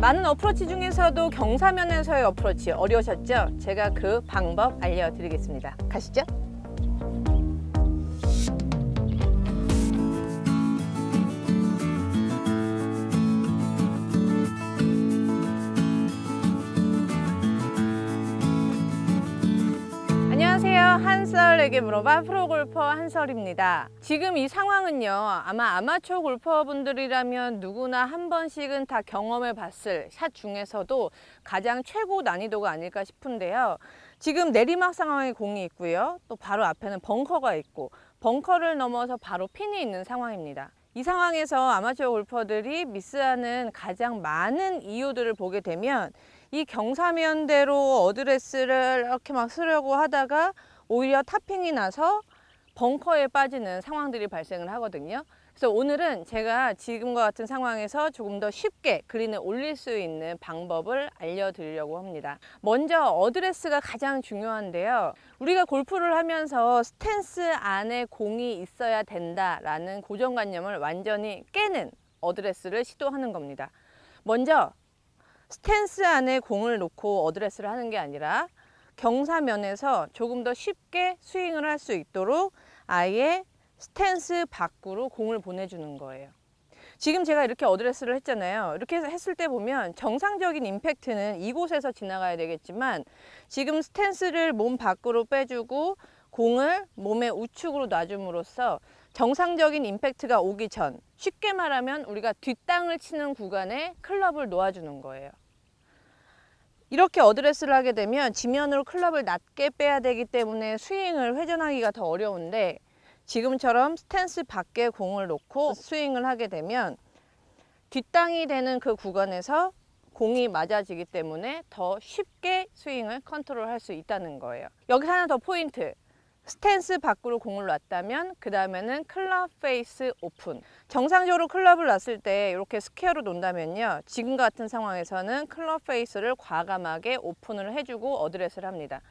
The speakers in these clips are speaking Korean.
많은 어프로치 중에서도 경사면에서의 어프로치 어려우셨죠? 제가 그 방법 알려드리겠습니다. 가시죠. 한설에게 물어봐 프로골퍼 한설입니다. 지금 이 상황은요. 아마 아마추어 골퍼분들이라면 누구나 한 번씩은 다 경험해 봤을 샷 중에서도 가장 최고 난이도가 아닐까 싶은데요. 지금 내리막 상황에 공이 있고요. 또 바로 앞에는 벙커가 있고 벙커를 넘어서 바로 핀이 있는 상황입니다. 이 상황에서 아마추어 골퍼들이 미스하는 가장 많은 이유들을 보게 되면 이 경사면대로 어드레스를 이렇게 막 쓰려고 하다가 오히려 탑핑이 나서 벙커에 빠지는 상황들이 발생을 하거든요. 그래서 오늘은 제가 지금과 같은 상황에서 조금 더 쉽게 그린을 올릴 수 있는 방법을 알려드리려고 합니다. 먼저 어드레스가 가장 중요한데요. 우리가 골프를 하면서 스탠스 안에 공이 있어야 된다라는 고정관념을 완전히 깨는 어드레스를 시도하는 겁니다. 먼저 스탠스 안에 공을 놓고 어드레스를 하는 게 아니라 경사면에서 조금 더 쉽게 스윙을 할 수 있도록 아예 스탠스 밖으로 공을 보내주는 거예요. 지금 제가 이렇게 어드레스를 했잖아요. 이렇게 했을 때 보면 정상적인 임팩트는 이곳에서 지나가야 되겠지만 지금 스탠스를 몸 밖으로 빼주고 공을 몸의 우측으로 놔줌으로써 정상적인 임팩트가 오기 전 쉽게 말하면 우리가 뒷땅을 치는 구간에 클럽을 놓아주는 거예요. 이렇게 어드레스를 하게 되면 지면으로 클럽을 낮게 빼야 되기 때문에 스윙을 회전하기가 더 어려운데 지금처럼 스탠스 밖에 공을 놓고 스윙을 하게 되면 뒷땅이 되는 그 구간에서 공이 맞아지기 때문에 더 쉽게 스윙을 컨트롤할 수 있다는 거예요. 여기 하나 더 포인트. 스탠스 밖으로 공을 놨다면 그 다음에는 클럽 페이스 오픈. 정상적으로 클럽을 놨을 때 이렇게 스퀘어로 놓는다면요. 지금 같은 상황에서는 클럽 페이스를 과감하게 오픈을 해주고 어드레스를 합니다.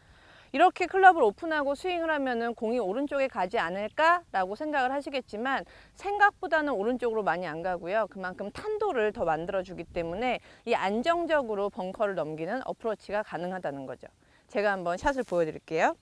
이렇게 클럽을 오픈하고 스윙을 하면은 공이 오른쪽에 가지 않을까 라고 생각을 하시겠지만 생각보다는 오른쪽으로 많이 안 가고요. 그만큼 탄도를 더 만들어 주기 때문에 이 안정적으로 벙커를 넘기는 어프로치가 가능하다는 거죠. 제가 한번 샷을 보여드릴게요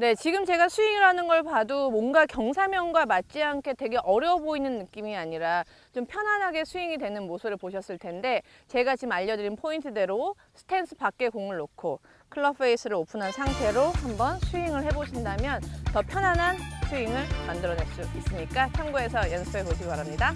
네, 지금 제가 스윙을 하는 걸 봐도 뭔가 경사면과 맞지 않게 되게 어려워 보이는 느낌이 아니라 좀 편안하게 스윙이 되는 모습을 보셨을 텐데 제가 지금 알려드린 포인트대로 스탠스 밖에 공을 놓고 클럽 페이스를 오픈한 상태로 한번 스윙을 해보신다면 더 편안한 스윙을 만들어낼 수 있으니까 참고해서 연습해 보시기 바랍니다.